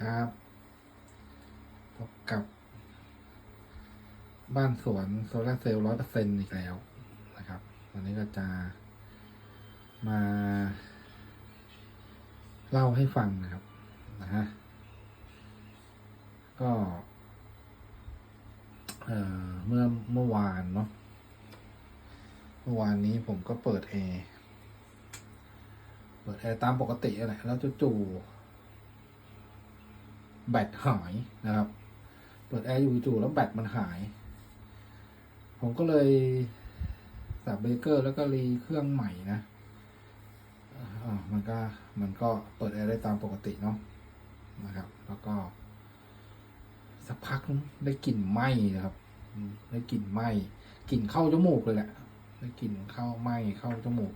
ครับพบกับ บ้านสวนโซลาร์เซลล์ร้อยเปอร์เซ็นต์อีกแล้วนะครับ วันนี้ก็จะมา เล่าให้ฟังนะครับนะฮะก็ เอ่อเมื่อเมื่อวานเนาะเมื่อวานนี้ผมก็เปิดแอร์เปิดแอร์ตามปกตินั่นแหละแล้วจู่ๆ แบตหายนะครับ เปิดแอร์อยู่จู่ๆแล้วแบตมันหาย ผมก็เลยสับเบรกเกอร์แล้วก็รีเครื่องใหม่นะมันก็มันก็เปิดแอร์ได้ตามปกติเนาะนะครับ แล้วก็ สักพักได้กลิ่นไหม้นะครับได้กลิ่นไหม้กลิ่นเข้าจมูกเลยแหละได้กลิ่นเข้าไหม้เข้าจมูก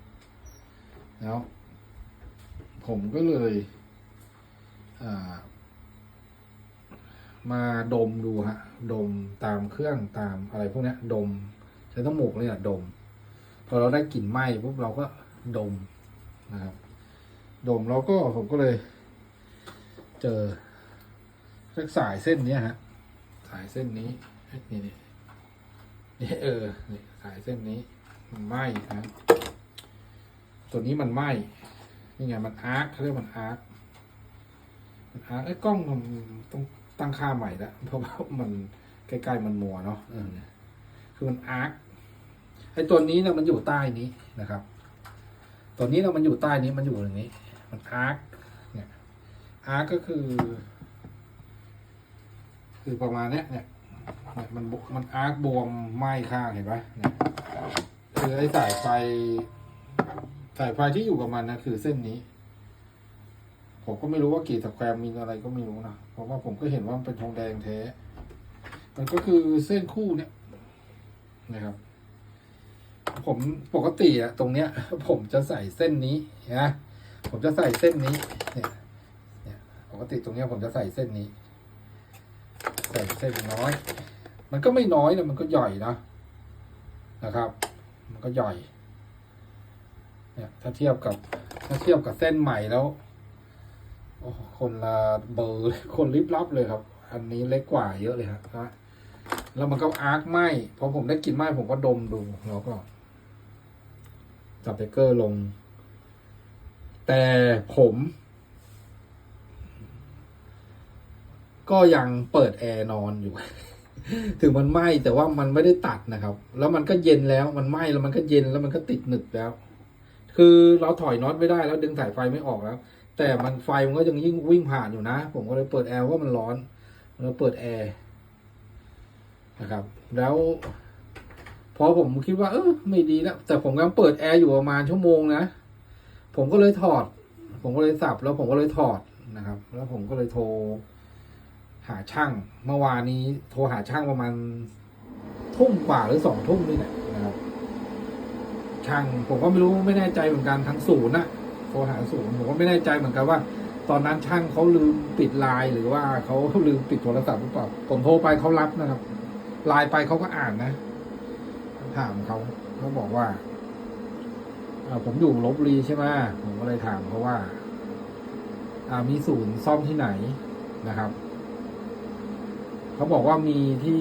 แล้ว ผมก็เลย อ่า มาดมดูฮะ ดมตามเครื่องตามอะไรพวกนี้ดมใช้จมูกเลยอะดม พอเราได้กลิ่นไหม้ปุ๊บเราก็ดมนะครับ ดมแล้วก็ผมก็เลย เจอสักสายเส้นเนี้ยฮะ สายเส้นนี้นี่นี่นี่เออนี่สายเส้นนี้ มันไหม้นะตัวนี้มันไหม้นี่ไงมันอาร์คเขาเรียกมันอาร์คมันอาร์คไอ้กล้องผมต้อง ตั้งค่าใหม่และเพราะว่ามันใกล้ๆมันมัวเนาะเออคือมันอาร์คไอ้ตัวนี้เนี่ยมันอยู่ใต้นี้นะครับ ตัวนี้เนี่ยมันอยู่ใต้นี้มันอยู่อย่างนี้ มันอาร์คเนี่ยอาร์คก็คือ คือประมาณเนี้ยเนี่ยมันมันอาร์คบวมไหม้ข้างเห็นปะเนี่ยคือไอ้สายไฟ สายไฟที่อยู่กับมันนะคือเส้นนี้ ผมก็ไม่รู้ว่ากี่สแควร์มิลอะไรก็ไม่รู้นะเพราะว่าผมก็เห็นว่ามันเป็นทองแดงแท้ มันก็คือเส้นคู่เนี่ยนะครับ ผมปกติอะตรงเนี้ย ผมจะใส่เส้นนี้นะผมจะใส่เส้นนี้เนี่ยเนี่ยปกติตรงเนี้ยผมจะใส่เส้นนี้ ใส่เส้นน้อย มันก็ไม่น้อยนะมันก็ใหญ่นะนะครับ มันก็ใหญ่เนี่ยถ้าเทียบกับถ้าเทียบกับเส้นใหม่แล้ว โอ้คนละเบอร์เลยคนลิบลับเลยครับ อันนี้เล็กกว่าเยอะเลยครับนะแล้วมันก็อาร์คไหมพอผมได้กลินไหมผมก็ดมดูแล้วก็จับเบเกอร์ลง แต่ผม ก็ยังเปิดแอร์นอนอยู่ ถึงมันไหม้แต่ว่ามันไม่ได้ตัดนะครับ แล้วมันก็เย็นแล้วมันไหม้แล้วมันก็เย็นแล้วมันก็ติดหนึบแล้ว คือเราถอยน็อตไม่ได้แล้วดึงสายไฟไม่ออกแล้ว แต่มันไฟมันก็ยังยิ่งวิ่งผ่านอยู่นะ ผมก็เลยเปิดแอร์ว่ามันร้อนแล้วเปิดแอร์นะครับ แล้วพอผมคิดว่า เออไม่ดีแล้ว แต่ผมกำลังเปิดแอร์อยู่ประมาณชั่วโมงนะ ผมก็เลยถอด ผมก็เลยสับแล้วผมก็เลยถอดนะครับ แล้วผมก็เลยโทร หาช่างเมื่อวานนี้ โทรหาช่างประมาณทุ่มกว่าหรือสองทุ่มนี่แหละนะครับ ช่างผมก็ไม่รู้ไม่แน่ใจเหมือนกันทั้งศูนย์นะ โทรหาศูนย์ผมก็ไม่แน่ใจเหมือนกันว่า ตอนนั้นช่างเขาลืมปิดไลน์หรือว่าเขาลืมปิดโทรศัพท์หรือเปล่าผมโทรไปเขารับนะครับไลน์ไปเขาก็อ่านนะ ถามเขาเขาบอกว่าผมอยู่ลบบุรีใช่ไหมผมก็เลยถามเขาว่าามีศูนย์ซ่อมที่ไหนนะครับเขาบอกว่ามีที่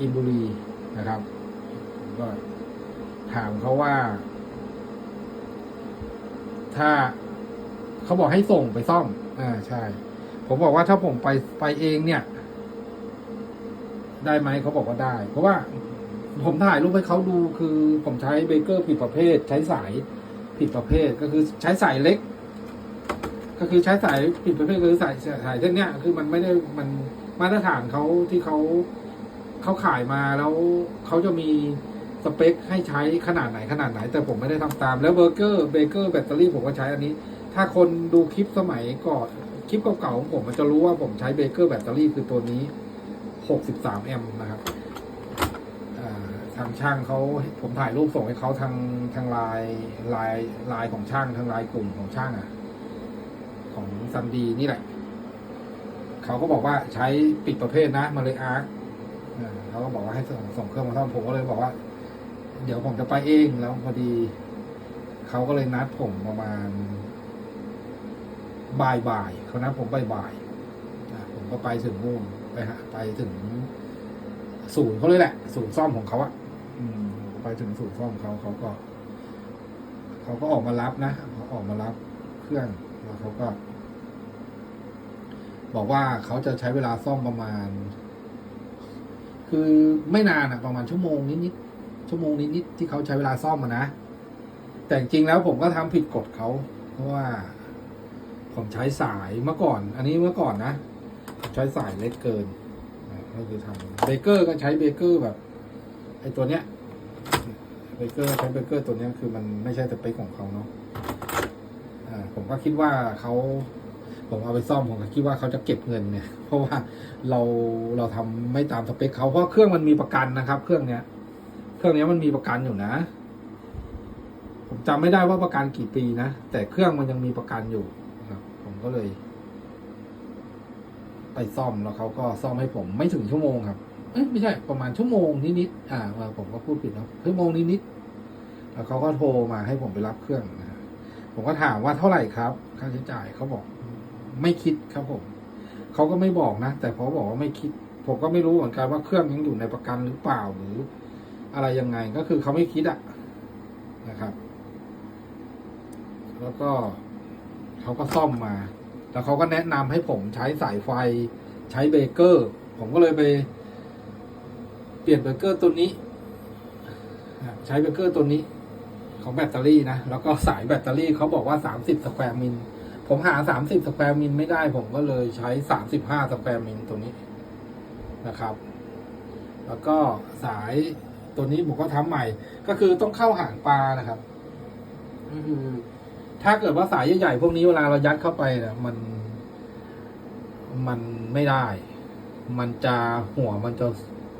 อินบุรีนะครับ ก็ถามเขาว่า ถ้าเขาบอกให้ส่งไปซ่อม อ่าใช่ ผมบอกว่าถ้าผมไปไปเองเนี่ย ได้ไหมเขาบอกว่าได้ เพราะว่าผมถ่ายรูปให้เขาดูคือผมใช้เบเกอร์ผิดประเภท ใช้สายผิดประเภทก็คือใช้สายเล็ก ก็คือใช้สายผิดประเภทคือสายสายเส้นเนี้ยคือมันไม่ได้มันมาตรฐานเขาที่เขาเขาขายมาแล้วเขาจะมี สเปคให้ใช้ขนาดไหนขนาดไหน แต่ผมไม่ได้ทำตาม แล้วเบเกอร์เบเกอร์แบตเตอรี่ผมก็ใช้อันนี้ ถ้าคนดูคลิปสมัยก่อนคลิปเก่าๆของผมมันจะรู้ว่าผมใช้เบเกอร์แบตเตอรี่คือตัวนี้ 63 แอมป์นะครับทางช่างเขาผมถ่ายรูปส่งให้เขาทางทางลน์ไลน์ไลน์ของช่างทางลน์กลุ่มของช่างอะ ของซันดีนี่แหละเขาก็บอกว่าใช้ปิดประเภทนะมาเลยอาร์คเขาก็บอกว่าให้ส่งส่งเครื่องมาซ่อมผมก็เลยบอกว่า เดี๋ยวผมจะไปเองแล้วพอดี เขาก็เลยนัดผมประมาณบ่ายบ่ายเขานัดผมบ่ายบ่ายผมก็ไปถึงนู่นไปหาไปถึงศูนย์เขาเลยแหละศูนย์ซ่อมของเขาอะอไปถึงศูนย์ซ่อมเขาเขาก็ เขาก็ออกมารับนะเขาออกมารับเครื่องแล้วเขาก็ บอกว่าเขาจะใช้เวลาซ่อมประมาณ คือไม่นานอะประมาณชั่วโมงนิดๆ ชั่วโมงนิดๆที่เขาใช้เวลาซ่อมอะนะ แต่จริงแล้วผมก็ทำผิดกฎเขา เพราะว่า ผมใช้สายเมื่อก่อน อันนี้เมื่อก่อนนะผมใช้สายเล็กเกินอ่าก็คือทำเบเกอร์ก็ใช้เบเกอร์แบบไอ้ตัวเนี้ยเบเกอร์ใช้เบเกอร์ตัวเนี้ยคือมันไม่ใช่สเปคของเขาเนาะอ่าผมก็คิดว่าเขาผมเอาไปซ่อมผมก็คิดว่าเขาจะเก็บเงินเนี่ย เพราะว่าเราเราทำไม่ตามสเปคเขาเพราะเครื่องมันมีประกันนะครับ เครื่องเนี้ย เครื่องนี้มันมีประกันอยู่นะ ผมจำไม่ได้ว่าประกันกี่ปีนะ แต่เครื่องมันยังมีประกันอยู่ครับผมก็เลย ไปซ่อมแล้วเขาก็ซ่อมให้ผมไม่ถึงชั่วโมงครับเอ้ยไม่ใช่ประมาณชั่วโมงนิดๆอ่าผมก็พูดผิดนะชั่วโมงนิดๆแล้วเขาก็โทรมาให้ผมไปรับเครื่องนะฮะผมก็ถามว่าเท่าไหร่ครับค่าใช้จ่ายเขาบอก ไม่คิดครับผมเขาก็ไม่บอกนะแต่พอบอกว่าไม่คิด ผมก็ไม่รู้เหมือนกันว่าเครื่องยังอยู่ในประกันหรือเปล่าหรือ อะไรยังไงก็คือเขาไม่คิดอะนะครับ แล้วก็เขาก็ซ่อมมา แล้วเขาก็แนะนำให้ผมใช้สายไฟ ใช้เบเกอร์ ผมก็เลยไป เปลี่ยนเบเกอร์ตัวนี้ ใช้เบเกอร์ตัวนี้ ของแบตเตอรี่นะ แล้วก็สายแบตเตอรี่เขาบอกว่าสามสิบสแควร์มิลผมหาสามสิบสแควร์มิลไม่ได้ ผมก็เลยใช้สามสิบห้าสแควร์มิลตัวนี้นะครับ แล้วก็สาย ตัวนี้ผมก็ทำใหม่ ก็คือต้องเข้าหางปลานะครับถ้าเกิดว่าสายใหญ่ๆพวกนี้เวลาเรายัดเข้าไปเนี่ยมัน มันไม่ได้ มันจะหัวมันจะ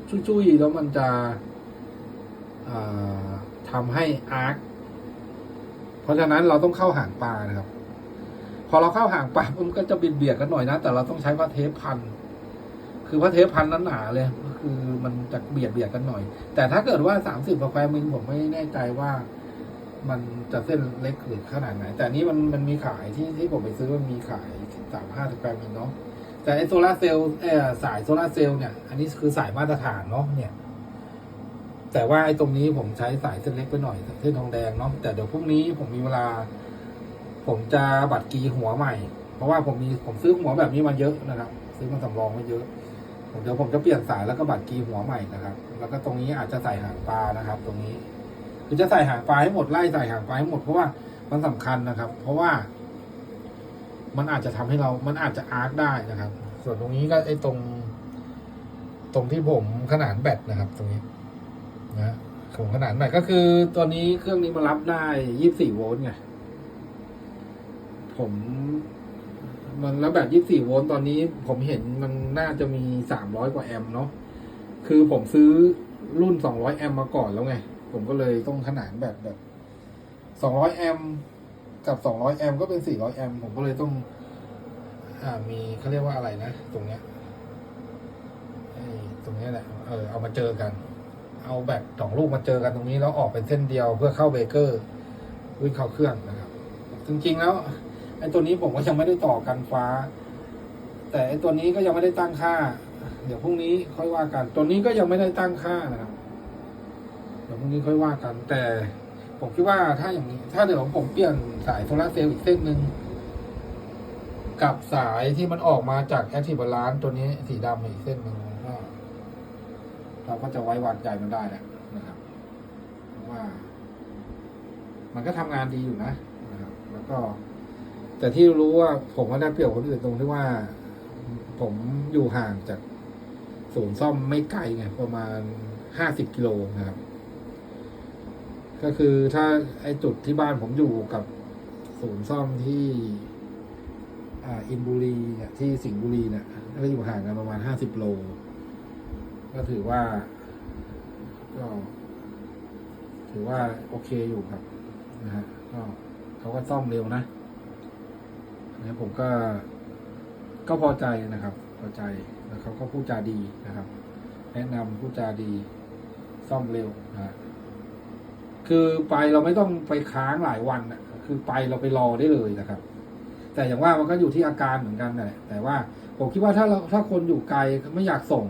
จุ้ยๆแล้วมันจะทำให้อาร์คเพราะฉะนั้นเราต้องเข้าหางปลานะครับ พอเราเข้าหางปลามันก็จะเบียดเบียดกันหน่อยนะ แต่เราต้องใช้ผ้าเทปพัน คือผ้าเทปพันนั้นหนาเลยก็คือมันจะเบียดเบียดกันหน่อย แต่ถ้าเกิดว่าสามสิบสแควร์มิลผมไม่แน่ใจว่า มันจะเส้นเล็กหรือขนาดไหน แต่นี้มันมันมีขายที่ที่ผมไปซื้อมันมีขายสามห้าสแควร์มิลเนาะแต่ไอโซลาเซลล์เอสายโซลาเซลล์เนี่ย อันนี้คือสายมาตรฐานเนาะเนี่ย แต่ว่าไอ้ตรงนี้ผมใช้สายเส้นเล็กไปหน่อยเส้นทองแดงเนาะแต่เดี๋ยวพรุ่งนี้ผมมีเวลา ผมจะบัตรกีหัวใหม่ เพราะว่าผมมีผมซื้อหัวแบบนี้มาเยอะนะครับ ซื้อมาสำรองมาเยอะ เดี๋ยวผมจะเปลี่ยนสายแล้วก็บัตรกีหัวใหม่นะครับ แล้วก็ตรงนี้อาจจะใส่หางปลานะครับ ตรงนี้ คือจะใส่หางปลาให้หมดไล่ใส่หางปลาให้หมดเพราะว่ามันสำคัญนะครับ เพราะว่า มันอาจจะทำให้เรา มันอาจจะอาร์คได้นะครับ ส่วนตรงนี้ก็ไอ้ตรง ตรงที่ผมขนานแบตนะครับ ตรงนี้นะผมขนานแบตก็คือตัวนี้เครื่องนี้มารับได้ยี่สิบสี่โวลต์ไงผมมันแล้วแบตยี่สิบสี่โวลต์ตอนนี้ผมเห็นมันน่าจะมี สามร้อยกว่าแอมป์เนาะคือผมซื้อรุ่นสองร้อยแอมป์มาก่อนแล้วไง ผมก็เลยต้องขนานแบตแบบสองร้อยแอมป์กับสองร้อยแอมป์ก็เป็นสี่ร้อยแอมป์ผมก็เลยต้อง อ่ามีเขาเรียกว่าอะไรนะ ตรงเนี้ยตรงเนี้ยแหละเออเอามาเจอกัน เอาแบตสองลูกมาเจอกันตรงนี้แล้วออกเป็นเส้นเดียวเพื่อเข้าเบเกอร์วิ่งเข้าเครื่องนะครับ จริงๆแล้วไอ้ตัวนี้ผมก็ยังไม่ได้ต่อกันฟ้า แต่ไอ้ตัวนี้ก็ยังไม่ได้ตั้งค่า เดี๋ยวพรุ่งนี้ค่อยว่ากัน ตัวนี้ก็ยังไม่ได้ตั้งค่านะครับเดี๋ยวพรุ่งนี้ค่อยว่ากัน แต่ผมคิดว่าถ้าอย่างนี้ ถ้าเดี๋ยวผมเปลี่ยนสายโซลาเซลล์อีกเส้นหนึ่งกับสายที่มันออกมาจากแอ t ที b บาลานตัวนี้สีดำอีกเส้นหนึ่งก็เราก็จะไว้วางใจมันได้แหละนะครับเพราะว่า มันก็ทำงานดีอยู่นะนะครับ แล้วก็ แต่ที่รู้ว่าผมก็ได้เปรียบคนอื่นตรงที่ว่า ผมอยู่ห่างจาก ศูนย์ซ่อมไม่ไกลไงประมาณห้าสิบกิโลนะครับ ก็คือถ้าไอจุดที่บ้านผมอยู่กับศูนย์ซ่อมที่อ่าอินบุรีเนี่ยที่สิงห์บุรีเนี่ยก็อยู่ห่างกันประมาณห้าสิบโล ก็ถือว่า ก็ ถือว่าโอเคอยู่ครับนะฮะก็เขาก็ซ่อมเร็วนะนะผมก็ก็พอใจนะครับ พอใจ เขาก็พูดจาดีนะครับ แนะนำพูดจาดี ซ่อมเร็วนะฮะคือไปเราไม่ต้องไปค้างหลายวันนะคือไปเราไปรอได้เลยนะครับ แต่อย่างว่ามันก็อยู่ที่อาการเหมือนกันแหละแต่ว่าผมคิดว่าถ้าเราถ้าคนอยู่ไกลไม่อยากส่ง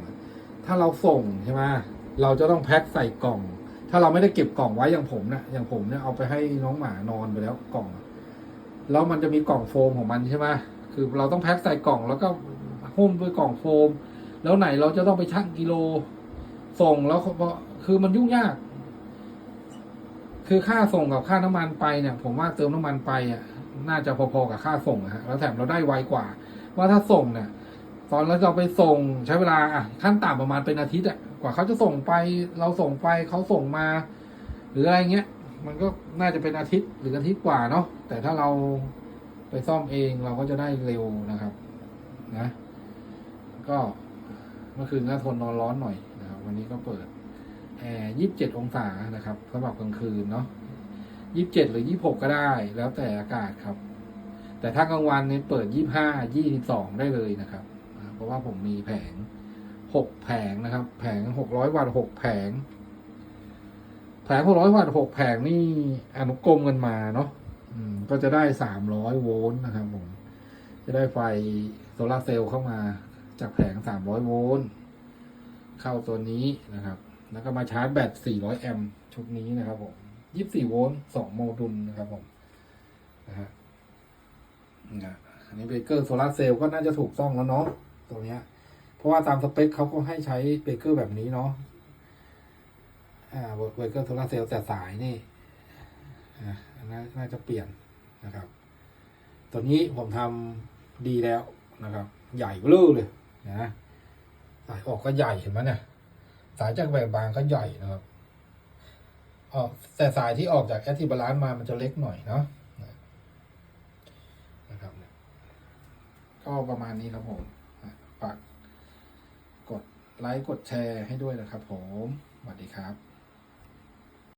ถ้าเราส่งใช่ไหมเราจะต้องแพ็คใส่กล่อง ถ้าเราไม่ได้เก็บกล่องไว้อย่างผมเนี่ยอย่างผมเนี่ยเอาไปให้น้องหมานอนไปแล้วกล่อง แล้วมันจะมีกล่องโฟมของมันใช่ไหมคือเราต้องแพ็คใส่กล่องแล้วก็ หุ้มด้วยกล่องโฟม แล้วไหนเราจะต้องไปชั่งกิโล ส่งแล้วคือมันยุ่งยาก คือค่าส่งกับค่าน้ำมันไปเนี่ย ผมว่าเติมน้ำมันไปอะ น่าจะพอๆกับค่าส่งอะฮะแล้วแถมเราได้ไวกว่า ว่าถ้าส่งเนี่ยตอนเราจะไปส่งใช้เวลาอะขั้นต่ำประมาณเป็นอาทิตย์อะกว่าเขาจะส่งไปเราส่งไปเขาส่งมา หรืออะไรเงี้ยมันก็น่าจะเป็นอาทิตย์หรืออาทิตย์กว่าเนาะแต่ถ้าเราไปซ่อมเองเราก็จะได้เร็วนะครับ นะ ก็เมื่อคืนก็ทนนอนร้อนหน่อยนะครับ วันนี้ก็เปิดแอร์ยี่สิบเจ็ดองศานะครับสำหรับกลางคืนเนาะยี่สิบเจ็ดหรือยี่สิบหกก็ได้ แล้วแต่อากาศครับ แต่ถ้ากลางวันเนี่ยเปิดยี่ห้ายี่สิบสองได้เลยนะครับ เพราะว่าผมมีแผงหกแผงนะครับ แผงหกร้อยวัตต์หกแผง แผงหกร้อยวัตต์หกแผงนี่อนุกรมกันมาเนาะก็จะได้สามร้อยโวลต์นะครับผม จะได้ไฟโซลาร์เซลล์เข้ามา จากแผง 300 โวลต์เข้าตัวนี้นะครับ แล้วก็มาชาร์จแบต 400 แอมป์ชุดนี้นะครับผม 24 โวลต์ 2 โมดูลนะครับผมนะฮะนะอันนี้เบเกอร์โซลาร์เซลล์ก็น่าจะถูกต้องแล้วเนาะตัวเนี้ย เพราะว่าตามสเปคเขาก็ให้ใช้เบเกอร์แบบนี้เนาะอ่าเบเกอร์โซลาร์เซลล์แต่สายนี่อ่าน่าจะเปลี่ยนนะครับ ตัวนี้ผมทำดีแล้วนะครับ ใหญ่เบ้อเลย นะสายออกก็ใหญ่เห็นไหมเนี่ย สายจากแบบบางก็ใหญ่นะครับออกแต่สายที่ออกจากแอตติบาลานมามันจะเล็กหน่อยเนาะนะครับก็ประมาณนี้ครับผมฝากกดไลค์กดแชร์ให้ด้วยนะครับผมสวัสดีครับ